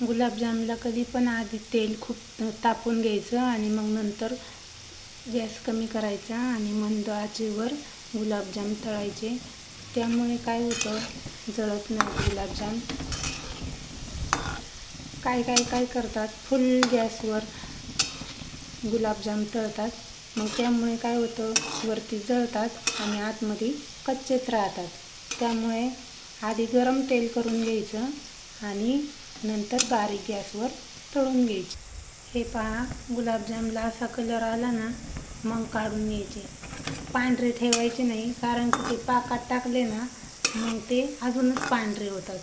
गुलाबजामला कधी पण आधी तेल खूप तापून घ्यायचं आणि मग नंतर गॅस कमी करायचा आणि मंद आचेवर गुलाबजाम तळायचे. त्यामुळे काय होतं? जळत नाही गुलाबजाम. काय काय काय करतात? फुल गॅसवर गुलाबजाम तळतात. मग त्यामुळे काय होतं? वरती जळतात आणि आतमध्ये कच्चेच राहतात. त्यामुळे आधी गरम तेल करून घ्यायचं आणि नंतर बारीक गॅसवर तळून घ्यायचे. हे पहा गुलाबजामला असा कलर आला ना मग काढून घ्यायचे. पांढरे ठेवायचे नाही कारण की ते पाकात टाकले ना मग ते अजूनच पांढरे होतात.